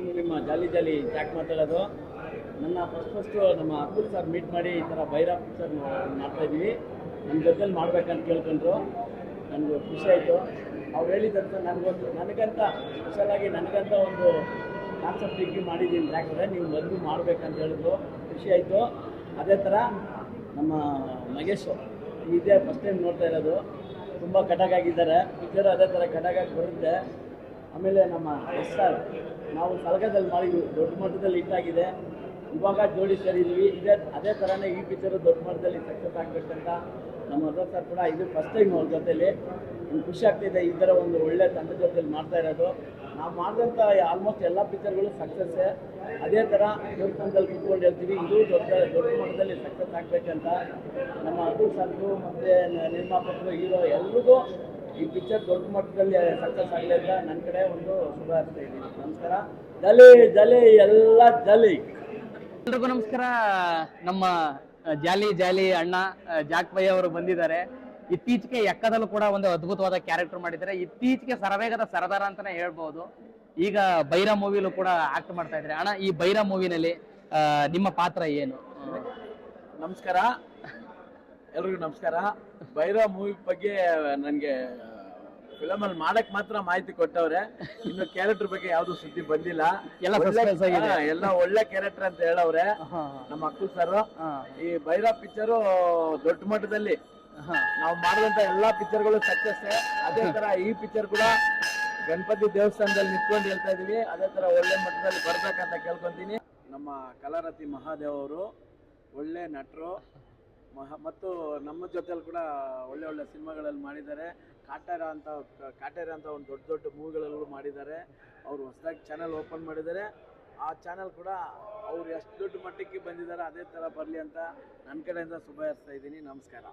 ನಾನು ನಿಮ್ಮ ಜಾಲಿ ಜಾಲಿ ಜಾಕ್ ಮಾತಾಡೋದು. ನನ್ನ ಫಸ್ಟ್ ಫಸ್ಟು ನಮ್ಮ ಅಬ್ದುಲ್ ಸರ್ ಮೀಟ್ ಮಾಡಿ ಈ ಥರ ಭೈರಪ್ಪ ಸರ್ ಮಾಡ್ತಾ ಇದ್ದೀವಿ. ನಮ್ಮ ಜೊತೆಲಿ ಮಾಡ್ಬೇಕಂತ ಕೇಳ್ಕೊಂಡ್ರು. ನನಗೆ ಖುಷಿ ಆಯಿತು. ಅವ್ರು ಹೇಳಿದಂತ ನನಗೊಂದು ನನಗಂತ ಸ್ಪೆಷಲಾಗಿ ನನಗಂತ ಒಂದು ಕಾನ್ಸೆಪ್ಟ್ ಡಿಗ್ರಿ ಮಾಡಿದ್ದೀನಿ ಯಾಕಂದರೆ ನೀವು ಮೊದಲು ಮಾಡ್ಬೇಕಂತ ಹೇಳಿದ್ರು. ಖುಷಿ ಆಯಿತು. ಅದೇ ಥರ ನಮ್ಮ ಮಹೇಶ್ ಇದೇ ಫಸ್ಟ್ ಟೈಮ್ ನೋಡ್ತಾ ಇರೋದು. ತುಂಬ ಆಗಿದ್ದಾರೆ. ಪಿಕ್ಚರ್ ಅದೇ ಥರ ಕಟಾಕಾಗಿ ಬರುತ್ತೆ. ಆಮೇಲೆ ನಮ್ಮ ಎಸ್ ಆರ್ ನಾವು ಸಲಗದಲ್ಲಿ ಮಾಡಿದ್ವಿ ದೊಡ್ಡ ಮಟ್ಟದಲ್ಲಿ ಹಿಟ್ಟಾಗಿದೆ ಇವಾಗ ಜೋಡಿ ಸೇರಿದ್ವಿ. ಇದೇ, ಅದೇ ಥರನೇ ಈ ಪಿಕ್ಚರು ದೊಡ್ಡ ಮಟ್ಟದಲ್ಲಿ ಸಕ್ಸಸ್ ಆಗಬೇಕಂತ ನಮ್ಮ ಹತ್ರ ಸರ್ ಕೂಡ ಇದು ಫಸ್ಟ್ ಟೈಮ್ ಅವ್ರ ಜೊತೆಲಿ. ಖುಷಿ ಆಗ್ತಿದೆ ಈ ಥರ ಒಂದು ಒಳ್ಳೆ ತಂಡ ಜೊತೆಲಿ ಮಾಡ್ತಾ ಇರೋದು. ನಾವು ಮಾಡಿದಂಥ ಆಲ್ಮೋಸ್ಟ್ ಎಲ್ಲ ಪಿಕ್ಚರ್ಗಳು ಸಕ್ಸಸ್ಸೇ ಅದೇ ಥರ ದೇವಸ್ಥಾನದಲ್ಲಿ ಕೂತ್ಕೊಂಡು ಹೇಳ್ತೀವಿ, ಇದು ದೊಡ್ಡ ದೊಡ್ಡ ಮಟ್ಟದಲ್ಲಿ ಸಕ್ಸಸ್ ಆಗಬೇಕಂತ. ನಮ್ಮ ಅಟು ಸರ್ಗು ಮತ್ತು ನಿರ್ಮಾಪಕರು ಹೀರೋ ಎಲ್ರಿಗೂ ಈ ಪಿಕ್ಚರ್ ದೊಡ್ಡ ಮಟ್ಟದಲ್ಲಿ ಸಕ್ಸಸ್ ಆಗಲಿ ಅಂತ ನನ್ನ ಕಡೆ ಒಂದು ಶುಭ ಹಾರ್ತಾ ಇದ್ದೀನಿ ನಮಸ್ಕಾರ. ಜಲಿ ಜಲಿ ಎಲ್ಲ ಜಲಿ ಎಲ್ರಿಗೂ ನಮಸ್ಕಾರ. ನಮ್ಮ ಜಾಲಿ ಜಾಲಿ ಅಣ್ಣ ಅಹ್, ಜಾಕ್ ಪೈ ಅವರು ಬಂದಿದ್ದಾರೆ. ಇತ್ತೀಚೆಗೆ ಎಕ್ಕದಲ್ಲೂ ಕೂಡ ಒಂದು ಅದ್ಭುತವಾದ ಕ್ಯಾರೆಕ್ಟರ್ ಮಾಡಿದ್ದಾರೆ. ಇತ್ತೀಚೆಗೆ ಸರವೇಗದ ಸರದಾರ ಅಂತಾನೆ ಹೇಳ್ಬೋದು. ಈಗ ಬೈರ ಮೂವಿಲೂ ಕೂಡ ಆಕ್ಟ್ ಮಾಡ್ತಾ ಇದ್ದಾರೆ. ಅಣ್ಣ ಈ ಬೈರ ಮೂವಿನಲ್ಲಿ ನಿಮ್ಮ ಪಾತ್ರ ಏನು? ನಮಸ್ಕಾರ. ಎಲ್ರಿಗೂ ನಮಸ್ಕಾರ. ಭೈರವ ಮೂವಿ ಬಗ್ಗೆ ನನಗೆ ಫಿಲಮಲ್ಲಿ ಮಾಡಕ್ ಮಾತ್ರ ಮಾಹಿತಿ ಕೊಟ್ಟವ್ರೆ. ಇನ್ನು ಕ್ಯಾರೆಕ್ಟರ್ ಬಗ್ಗೆ ಯಾವ್ದು ಸುದ್ದಿ ಬಂದಿಲ್ಲ. ಎಲ್ಲ ಒಳ್ಳೆ- ಆಗಿದೆ. ಹಾ, ಎಲ್ಲ ಒಳ್ಳೆ ಕ್ಯಾರೆಕ್ಟರ್ ಅಂತ ಹೇಳವ್ರೆ. ನಮ್ಮ ಅಕ್ಕು ಸರ್ ಈ ಭೈರವ ಪಿಕ್ಚರು ದೊಡ್ಡ ಮಟ್ಟದಲ್ಲಿ ನಾವು ಮಾಡಿದಂತ ಎಲ್ಲಾ ಪಿಕ್ಚರ್ಗಳು ಸಕ್ಸಸ್ ಅದೇ ತರ ಈ ಪಿಕ್ಚರ್ ಕೂಡ ಗಣಪತಿ ದೇವಸ್ಥಾನದಲ್ಲಿ ನಿಂತ್ಕೊಂಡು ಹೇಳ್ತಾ ಇದೀವಿ. ಅದೇ ತರ ಒಳ್ಳೆ ಮಟ್ಟದಲ್ಲಿ ಬರ್ಬೇಕಂತ ಕೇಳ್ಕೊಂತೀನಿ. ನಮ್ಮ ಕಲಾರತಿ ಮಹಾದೇವ್ ಅವರು ಒಳ್ಳೆ ನಟರು. ಮತ್ತು ನಮ್ಮ ಜೊತೆಲಿ ಕೂಡ ಒಳ್ಳೆ ಒಳ್ಳೆ ಸಿನಿಮಾಗಳಲ್ಲಿ ಮಾಡಿದ್ದಾರೆ. ಕಾಟೇರ ಅಂತ ಕಾಟೇರ ಅಂತ ಒಂದು ದೊಡ್ಡ ದೊಡ್ಡ ಮೂವಿಗಳಲ್ಲೂ ಮಾಡಿದ್ದಾರೆ. ಅವರು ಹೊಸದಾಗಿ ಚಾನಲ್ ಓಪನ್ ಮಾಡಿದ್ದಾರೆ. ಆ ಚಾನಲ್ ಕೂಡ ಅವ್ರು ಎಷ್ಟು ದೊಡ್ಡ ಮಟ್ಟಕ್ಕೆ ಬಂದಿದ್ದಾರೆ ಅದೇ ಥರ ಬರಲಿ ಅಂತ ನನ್ನ ಕಡೆಯಿಂದ ಶುಭ ಹಾರೈಸ್ತಾ ಇದ್ದೀನಿ. ನಮಸ್ಕಾರ.